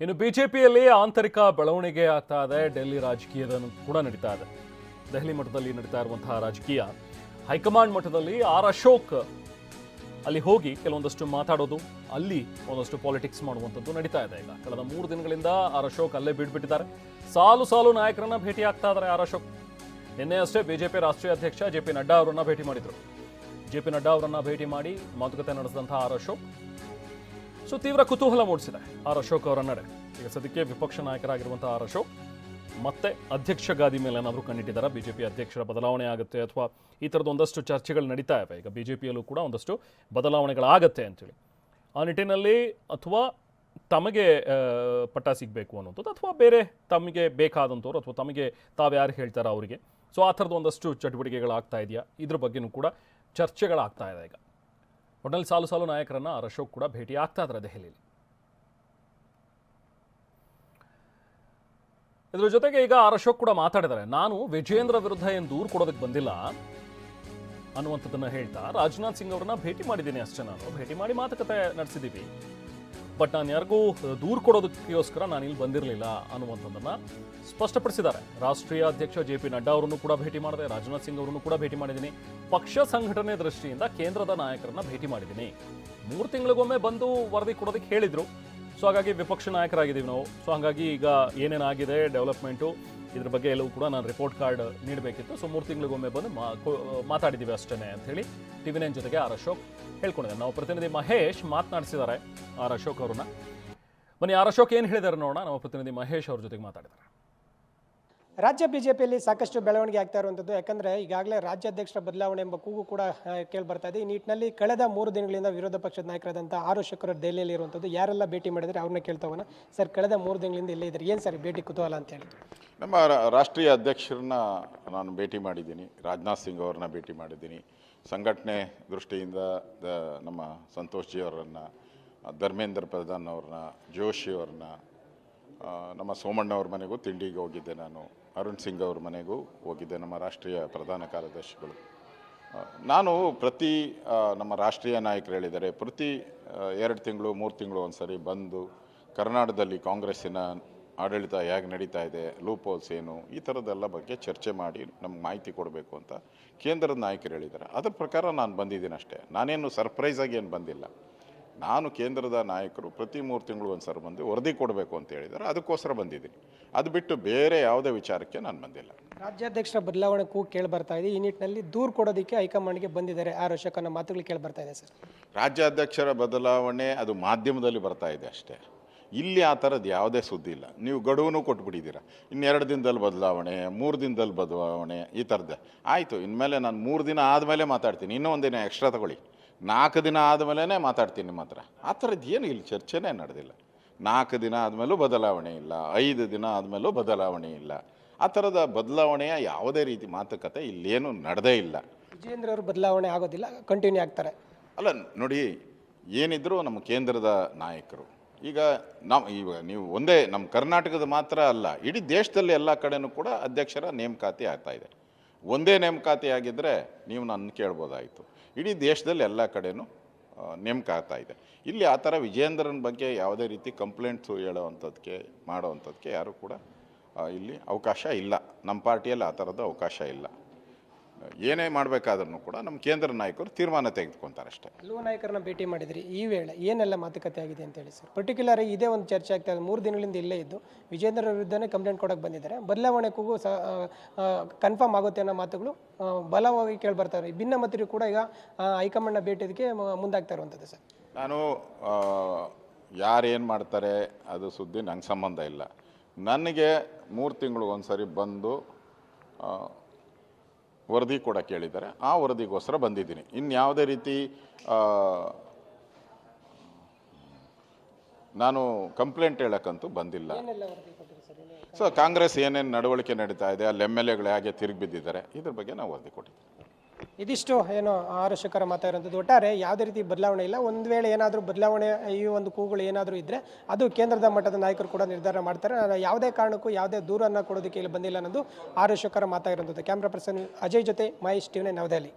ಇನ್ನು ಬಿಜೆಪಿಯಲ್ಲಿ ಆಂತರಿಕ ಬೆಳವಣಿಗೆ ಆಗ್ತಾ ಇದೆ. ಡೆಲ್ಲಿ ರಾಜಕೀಯದ ಕೂಡ ನಡೀತಾ ಇದೆ. ದೆಹಲಿ ಮಟ್ಟದಲ್ಲಿ ನಡೀತಾ ಇರುವಂತಹ ರಾಜಕೀಯ. ಹೈಕಮಾಂಡ್ ಮಟ್ಟದಲ್ಲಿ ಆರ್ ಅಶೋಕ್ ಅಲ್ಲಿ ಹೋಗಿ ಕೆಲವೊಂದಷ್ಟು ಮಾತಾಡೋದು, ಅಲ್ಲಿ ಒಂದಷ್ಟು ಪಾಲಿಟಿಕ್ಸ್ ಮಾಡುವಂಥದ್ದು ನಡೀತಾ ಇದೆ ಈಗ. ಕಳೆದ ಮೂರು ದಿನಗಳಿಂದ ಆರ್ ಅಶೋಕ್ ಅಲ್ಲೇ ಬಿಟ್ಬಿಟ್ಟಿದ್ದಾರೆ. ಸಾಲು ಸಾಲು ನಾಯಕರನ್ನ ಭೇಟಿ ಆಗ್ತಾ ಇದ್ದಾರೆ ಆರ್ ಅಶೋಕ್. ನಿನ್ನೆ ಅಷ್ಟೇ ಬಿಜೆಪಿ ರಾಷ್ಟ್ರೀಯ ಅಧ್ಯಕ್ಷ ಜೆ ಪಿ ನಡ್ಡಾ ಅವರನ್ನ ಭೇಟಿ ಮಾಡಿದರು. ಜೆ ಪಿ ನಡ್ಡಾ ಅವರನ್ನ ಭೇಟಿ ಮಾಡಿ ಮಾತುಕತೆ ನಡೆಸಿದಂತಹ ಆರ್ ಅಶೋಕ್ ಸೊ ತೀವ್ರ ಕುತೂಹಲ ಮೂಡಿಸಿದೆ. ಆರ್ ಅಶೋಕ್ ಅವರ ನಡೆ. ಈಗ ಸದ್ಯಕ್ಕೆ ವಿಪಕ್ಷ ನಾಯಕರಾಗಿರುವಂತಹ ಆರ್ ಅಶೋಕ್, ಮತ್ತೆ ಅಧ್ಯಕ್ಷ ಗಾದಿ ಮೇಲೆ ಏನಾದರೂ ಕಣ್ಣಿಟ್ಟಿದ್ದಾರೆ? ಬಿಜೆಪಿ ಅಧ್ಯಕ್ಷರ ಬದಲಾವಣೆ ಆಗುತ್ತೆ ಅಥವಾ ಈ ಥರದ ಒಂದಷ್ಟು ಚರ್ಚೆಗಳು ನಡೀತಾ ಇವೆ. ಈಗ ಬಿಜೆಪಿಯಲ್ಲೂ ಕೂಡ ಒಂದಷ್ಟು ಬದಲಾವಣೆಗಳಾಗತ್ತೆ ಅಂತೇಳಿ. ಆ ನಿಟ್ಟಿನಲ್ಲಿ ಅಥವಾ ತಮಗೆ ಪಟ್ಟ ಸಿಗಬೇಕು ಅನ್ನೋಂಥದ್ದು ಅಥವಾ ಬೇರೆ ತಮಗೆ ಬೇಕಾದಂಥವ್ರು ಅಥವಾ ತಮಗೆ ತಾವು ಯಾರು ಹೇಳ್ತಾರೋ ಅವರಿಗೆ. ಸೊ ಆ ಥರದ ಒಂದಷ್ಟು ಚಟುವಟಿಕೆಗಳಾಗ್ತಾ ಇದೆಯಾ? ಇದ್ರ ಬಗ್ಗೆನೂ ಕೂಡ ಚರ್ಚೆಗಳಾಗ್ತಾ ಇದೆ ಈಗ. ಒಟ್ನಲ್ಲಿ ಸಾಲು ಸಾಲು ನಾಯಕರನ್ನ ಅಶೋಕ್ ಕೂಡ ಭೇಟಿ ಆಗ್ತಾ ಇದ್ದಾರೆ ದೆಹಲಿಯಲ್ಲಿ. ಇದರ ಜೊತೆಗೆ ಈಗ ಆರ್ ಅಶೋಕ್ ಕೂಡ ಮಾತಾಡಿದ್ದಾರೆ. ನಾನು ವಿಜೇಂದ್ರ ವಿರುದ್ಧ ಏನು ದೂರು ಕೊಡೋದಕ್ಕೆ ಬಂದಿಲ್ಲ ಅನ್ನುವಂಥದ್ದನ್ನು ಹೇಳ್ತಾ ರಾಜನಾಥ್ ಸಿಂಗ್ ಅವರನ್ನ ಭೇಟಿ ಮಾಡಿದ್ದೀನಿ ಅಷ್ಟೇ ನಾನು. ಭೇಟಿ ಮಾಡಿ ಮಾತುಕತೆ ನಡೆಸಿದ್ದೀವಿ. ಬಟ್ ನಾನು ಯಾರಿಗೂ ದೂರು ಕೊಡೋದಕ್ಕೋಸ್ಕರ ನಾನು ಇಲ್ಲಿ ಬಂದಿರಲಿಲ್ಲ ಅನ್ನುವಂಥದ್ದನ್ನು ಸ್ಪಷ್ಟಪಡಿಸಿದ್ದಾರೆ. ರಾಷ್ಟ್ರೀಯ ಅಧ್ಯಕ್ಷ ಜೆ ಪಿ ನಡ್ಡಾ ಅವರನ್ನು ಕೂಡ ಭೇಟಿ ಮಾಡಿದೆ, ರಾಜನಾಥ್ ಸಿಂಗ್ ಅವರನ್ನು ಕೂಡ ಭೇಟಿ ಮಾಡಿದ್ದೀನಿ. ಪಕ್ಷ ಸಂಘಟನೆ ದೃಷ್ಟಿಯಿಂದ ಕೇಂದ್ರದ ನಾಯಕರನ್ನ ಭೇಟಿ ಮಾಡಿದ್ದೀನಿ. ಮೂರು ತಿಂಗಳಿಗೊಮ್ಮೆ ಬಂದು ವರದಿ ಕೊಡೋದಕ್ಕೆ ಹೇಳಿದರು. ಸೊ, ಹಾಗಾಗಿ ವಿಪಕ್ಷ ನಾಯಕರಾಗಿದ್ದೀವಿ ನಾವು. ಸೊ, ಹಾಗಾಗಿ ಈಗ ಏನೇನಾಗಿದೆ, ಡೆವಲಪ್ಮೆಂಟು ಇದ್ರ ಬಗ್ಗೆ ಎಲ್ಲವೂ ಕೂಡ ನಾನು ರಿಪೋರ್ಟ್ ಕಾರ್ಡ್ ನೀಡಬೇಕಿತ್ತು. ಸೊ ಮೂರು ತಿಂಗಳಿಗೊಮ್ಮೆ ಬಂದು ಮಾ ಮಾತಾಡಿದ್ದೀವಿ ಅಷ್ಟೇ ಅಂತ ಹೇಳಿ ಟಿವಿ ನೈನ್ ಜೊತೆಗೆ ಆರ್ ಅಶೋಕ್ ಹೇಳ್ಕೊಂಡಿದ್ದಾರೆ. ನಾವು ಪ್ರತಿನಿಧಿ ಮಹೇಶ್ ಮಾತನಾಡಿಸಿದ್ದಾರೆ ಆರ್ ಅಶೋಕ್ ಅವ್ರನ್ನ. ಬನ್ನಿ, ಆರ್ ಅಶೋಕ್ ಏನು ಹೇಳಿದ್ದಾರೆ ನೋಡೋಣ. ನಮ್ಮ ಪ್ರತಿನಿಧಿ ಮಹೇಶ್ ಅವ್ರ ಜೊತೆಗೆ ಮಾತಾಡಿದ್ದಾರೆ. ರಾಜ್ಯ ಬಿಜೆಪಿಯಲ್ಲಿ ಸಾಕಷ್ಟು ಬೆಳವಣಿಗೆ ಆಗ್ತಾ ಇರುವಂಥದ್ದು. ಯಾಕಂದರೆ ಈಗಾಗಲೇ ರಾಜ್ಯಾಧ್ಯಕ್ಷರ ಬದಲಾವಣೆ ಎಂಬ ಕೂಗು ಕೂಡ ಕೇಳಿ ಬರ್ತಾ ಇದೆ. ಈ ನಿಟ್ಟಿನಲ್ಲಿ ಕಳೆದ ಮೂರು ದಿನಗಳಿಂದ ವಿರೋಧ ಪಕ್ಷದ ನಾಯಕರಾದಂಥ ಆರು ಶುಕ್ರ ದೆಹಲಿಯಲ್ಲಿ ಇರುವಂಥದ್ದು. ಯಾರೆಲ್ಲ ಭೇಟಿ ಮಾಡಿದರೆ ಅವ್ರನ್ನ ಕೇಳ್ತಾವನ. ಸರ್, ಕಳೆದ ಮೂರು ದಿನಗಳಿಂದ ಇಲ್ಲೇ ಇದ್ದಾರೆ. ಏನು ಸರ್ ಭೇಟಿ ಕುತೂಹಲ ಅಂತ ಹೇಳಿ ನಮ್ಮ ರಾಷ್ಟ್ರೀಯ ಅಧ್ಯಕ್ಷರನ್ನ ನಾನು ಭೇಟಿ ಮಾಡಿದ್ದೀನಿ. ರಾಜನಾಥ್ ಸಿಂಗ್ ಅವ್ರನ್ನ ಭೇಟಿ ಮಾಡಿದ್ದೀನಿ. ಸಂಘಟನೆ ದೃಷ್ಟಿಯಿಂದ ನಮ್ಮ ಸಂತೋಷ್ ಜಿ ಅವರನ್ನು, ಧರ್ಮೇಂದ್ರ ಪ್ರಧಾನ್ ಅವ್ರನ್ನ, ಜೋಶಿ ಅವ್ರನ್ನ ನಮ್ಮ ಸೋಮಣ್ಣ ಅವ್ರ ಮನೆಗೂ ತಿಂಡಿಗೆ ಹೋಗಿದ್ದೆ ನಾನು. ಅರುಣ್ ಸಿಂಗ್ ಅವ್ರ ಮನೆಗೂ ಹೋಗಿದ್ದೆ ನಮ್ಮ ರಾಷ್ಟ್ರೀಯ ಪ್ರಧಾನ ಕಾರ್ಯದರ್ಶಿಗಳು. ನಾನು ಪ್ರತಿ ನಮ್ಮ ರಾಷ್ಟ್ರೀಯ ನಾಯಕರು ಹೇಳಿದ್ದಾರೆ, ಪ್ರತಿ ಎರಡು ತಿಂಗಳು, ಮೂರು ತಿಂಗಳು ಒಂದ್ಸರಿ ಬಂದು ಕರ್ನಾಟಕದಲ್ಲಿ ಕಾಂಗ್ರೆಸ್ಸಿನ ಆಡಳಿತ ಹೇಗೆ ನಡೀತಾ ಇದೆ ಲೂಪೋಲ್ಸ್ ಏನು, ಈ ಥರದ್ದೆಲ್ಲ ಬಗ್ಗೆ ಚರ್ಚೆ ಮಾಡಿ ನಮ್ಗೆ ಮಾಹಿತಿ ಕೊಡಬೇಕು ಅಂತ ಕೇಂದ್ರದ ನಾಯಕರು ಹೇಳಿದ್ದಾರೆ. ಅದ್ರ ಪ್ರಕಾರ ನಾನು ಬಂದಿದ್ದೀನಿ ಅಷ್ಟೇ. ನಾನೇನು ಸರ್ಪ್ರೈಸಾಗಿ ಏನು ಬಂದಿಲ್ಲ. ನಾನು ಕೇಂದ್ರದ ನಾಯಕರು ಪ್ರತಿ ಮೂರು ತಿಂಗಳು ಒಂದು ಸರಿ ಬಂದು ವರದಿ ಕೊಡಬೇಕು ಅಂತ ಹೇಳಿದ್ದಾರೆ. ಅದಕ್ಕೋಸ್ಕರ ಬಂದಿದ್ದೀನಿ. ಅದು ಬಿಟ್ಟು ಬೇರೆ ಯಾವುದೇ ವಿಚಾರಕ್ಕೆ ನಾನು ಬಂದಿಲ್ಲ. ರಾಜ್ಯಾಧ್ಯಕ್ಷರ ಬದಲಾವಣೆ ಕೂಗು ಕೇಳಿ ಬರ್ತಾ ಇದೆ. ಈ ನಿಟ್ಟಿನಲ್ಲಿ ದೂರು ಕೊಡೋದಕ್ಕೆ ಹೈಕಮಾಂಡ್ಗೆ ಬಂದಿದ್ದಾರೆ. ಆ ರೋಷಕ ಅನ್ನೋ ಮಾತುಗಳು ಕೇಳಿ ಬರ್ತಾ ಇದೆ ಸರ್. ರಾಜ್ಯಾಧ್ಯಕ್ಷರ ಬದಲಾವಣೆ ಅದು ಮಾಧ್ಯಮದಲ್ಲಿ ಬರ್ತಾ ಇದೆ ಅಷ್ಟೇ. ಇಲ್ಲಿ ಆ ಥರದ್ದು ಯಾವುದೇ ಸುದ್ದಿ ಇಲ್ಲ. ನೀವು ಗಡುವನ್ನು ಕೊಟ್ಬಿಟ್ಟಿದ್ದೀರಾ. ಇನ್ನೆರಡು ದಿನದಲ್ಲಿ ಬದಲಾವಣೆ ಮೂರು ದಿನದಲ್ಲಿ ಬದಲಾವಣೆ ಈ ಥರದ್ದೇ. ಆಯಿತು ಇನ್ಮೇಲೆ ನಾನು ಮೂರು ದಿನ ಆದಮೇಲೆ ಮಾತಾಡ್ತೀನಿ. ಇನ್ನೂ ಒಂದಿನ ಎಕ್ಸ್ಟ್ರಾ ತಗೊಳ್ಳಿ. ನಾಲ್ಕು ದಿನ ಆದಮೇಲೆ ಮಾತಾಡ್ತೀನಿ ನಿಮ್ಮ ಹತ್ರ. ಆ ಥರದ್ದು ಏನು ಇಲ್ಲಿ ಚರ್ಚೆನೇ ನಡೆದಿಲ್ಲ. ನಾಲ್ಕು ದಿನ ಆದಮೇಲೂ ಬದಲಾವಣೆ ಇಲ್ಲ. ಐದು ದಿನ ಆದಮೇಲೂ ಬದಲಾವಣೆ ಇಲ್ಲ. ಆ ಥರದ ಬದಲಾವಣೆಯ ಯಾವುದೇ ರೀತಿ ಮಾತುಕತೆ ಇಲ್ಲೇನು ನಡೆದೇ ಇಲ್ಲ. ವಿಜೇಂದ್ರ ಅವರು ಬದಲಾವಣೆ ಆಗೋದಿಲ್ಲ ಕಂಟಿನ್ಯೂ ಆಗ್ತಾರೆ. ಅಲ್ಲ ನೋಡಿ ಏನಿದ್ರು ನಮ್ಮ ಕೇಂದ್ರದ ನಾಯಕರು. ಈಗ ನಾವು ಈಗ ನೀವು ಒಂದೇ ನಮ್ಮ ಕರ್ನಾಟಕದ ಮಾತ್ರ ಅಲ್ಲ ಇಡೀ ದೇಶದಲ್ಲಿ ಎಲ್ಲ ಕಡೆನೂ ಕೂಡ ಅಧ್ಯಕ್ಷರ ನೇಮಕಾತಿ ಆಗ್ತಾ ಇದೆ. ಒಂದೇ ನೇಮಕಾತಿ ಆಗಿದ್ದರೆ ನೀವು ನನ್ನ ಕೇಳ್ಬೋದಾಯಿತು. ಇಡೀ ದೇಶದಲ್ಲಿ ಎಲ್ಲ ಕಡೆಯೂ ನೇಮಕ ಆಗ್ತಾ ಇದೆ. ಇಲ್ಲಿ ಆ ಥರ ವಿಜೇಂದ್ರನ ಬಗ್ಗೆ ಯಾವುದೇ ರೀತಿ ಕಂಪ್ಲೇಂಟ್ಸು ಹೇಳೋವಂಥದ್ದಕ್ಕೆ ಮಾಡೋವಂಥದ್ದಕ್ಕೆ ಯಾರೂ ಕೂಡ ಇಲ್ಲಿ ಅವಕಾಶ ಇಲ್ಲ. ನಮ್ಮ ಪಾರ್ಟಿಯಲ್ಲಿ ಆ ಥರದ ಅವಕಾಶ ಇಲ್ಲ. ಏನೇ ಮಾಡಬೇಕಾದ್ರೂ ಕೂಡ ನಮ್ಮ ಕೇಂದ್ರ ನಾಯಕರು ತೀರ್ಮಾನ ತೆಗೆದುಕೊಂತಾರೆ ಅಷ್ಟೇ. ಹಲವು ನಾಯಕರನ್ನ ಭೇಟಿ ಮಾಡಿದ್ರಿ ಈ ವೇಳೆ ಏನೆಲ್ಲ ಮಾತುಕತೆ ಆಗಿದೆ ಅಂತ ಹೇಳಿ ಸರ್. ಪರ್ಟಿಕ್ಯುಲರ್ ಇದೇ ಒಂದು ಚರ್ಚೆ ಆಗ್ತಾ ಇದೆ ಮೂರು ದಿನಗಳಿಂದ ಇಲ್ಲೇ ಇದ್ದು ವಿಜೇಂದ್ರ ವಿರುದ್ಧನೇ ಕಂಪ್ಲೇಂಟ್ ಕೊಡಕ್ಕೆ ಬಂದಿದ್ದಾರೆ. ಬದಲಾವಣೆ ಕೂಗು ಸಹ ಕನ್ಫರ್ಮ್ ಆಗುತ್ತೆ ಅನ್ನೋ ಮಾತುಗಳು ಬಲವಾಗಿ ಕೇಳಿ ಭಿನ್ನ ಭಿನ್ನಮತರು ಕೂಡ ಈಗ ಹೈಕಮಾಂಡ್ನ ಭೇಟಿಗೆ ಮುಂದಾಗ್ತಾ ಇರುವಂಥದ್ದು ಸರ್. ನಾನು ಯಾರೇನು ಮಾಡ್ತಾರೆ ಅದು ಸುದ್ದಿ ನಂಗೆ ಸಂಬಂಧ ಇಲ್ಲ. ನನಗೆ ಮೂರು ತಿಂಗಳು ಒಂದು ಸರಿ ಬಂದು ವರದಿ ಕೂಡ ಕೇಳಿದ್ದಾರೆ. ಆ ವರದಿಗೋಸ್ಕರ ಬಂದಿದ್ದೀನಿ. ಇನ್ನು ಯಾವುದೇ ರೀತಿ ನಾನು ಕಂಪ್ಲೇಂಟ್ ಹೇಳಕ್ಕಂತೂ ಬಂದಿಲ್ಲ. ಸೊ ಕಾಂಗ್ರೆಸ್ ಏನೇನು ನಡವಳಿಕೆ ನಡೀತಾ ಇದೆ ಅಲ್ಲಿ ಎಂ ಎಲ್ ಎಗಳು ಹೇಗೆ ತಿರುಗಿ ಬಿದ್ದಿದ್ದಾರೆ ಇದ್ರ ಬಗ್ಗೆ ನಾವು ವರದಿ ಕೊಟ್ಟಿದ್ದೀವಿ. ಇದಿಷ್ಟು ಏನು ಆರೋಶಕರ ಮಾತಾಡಿರೋಂಥದ್ದು ಒಟ್ಟಾರೆ ಯಾವುದೇ ರೀತಿ ಬದಲಾವಣೆ ಇಲ್ಲ. ಒಂದು ವೇಳೆ ಏನಾದರೂ ಬದಲಾವಣೆ ಈ ಒಂದು ಕೂಗಳು ಏನಾದರೂ ಇದ್ದರೆ ಅದು ಕೇಂದ್ರದ ಮಟ್ಟದ ನಾಯಕರು ಕೂಡ ನಿರ್ಧಾರ ಮಾಡ್ತಾರೆ. ಯಾವುದೇ ಕಾರಣಕ್ಕೂ ಯಾವುದೇ ದೂರನ್ನು ಕೊಡೋದಕ್ಕೆ ಇಲ್ಲಿ ಬಂದಿಲ್ಲ ಅನ್ನೋದು ಆರೋಶಕರ ಮಾತಾಗಿರೋಂಥದ್ದು ಕ್ಯಾಮ್ರಾ ಪರ್ಸನ್ ಅಜಯ್ ಜೊತೆ ಮಹೇಶ್ ಟಿವಿನೇ ನವದೆಹಲಿ.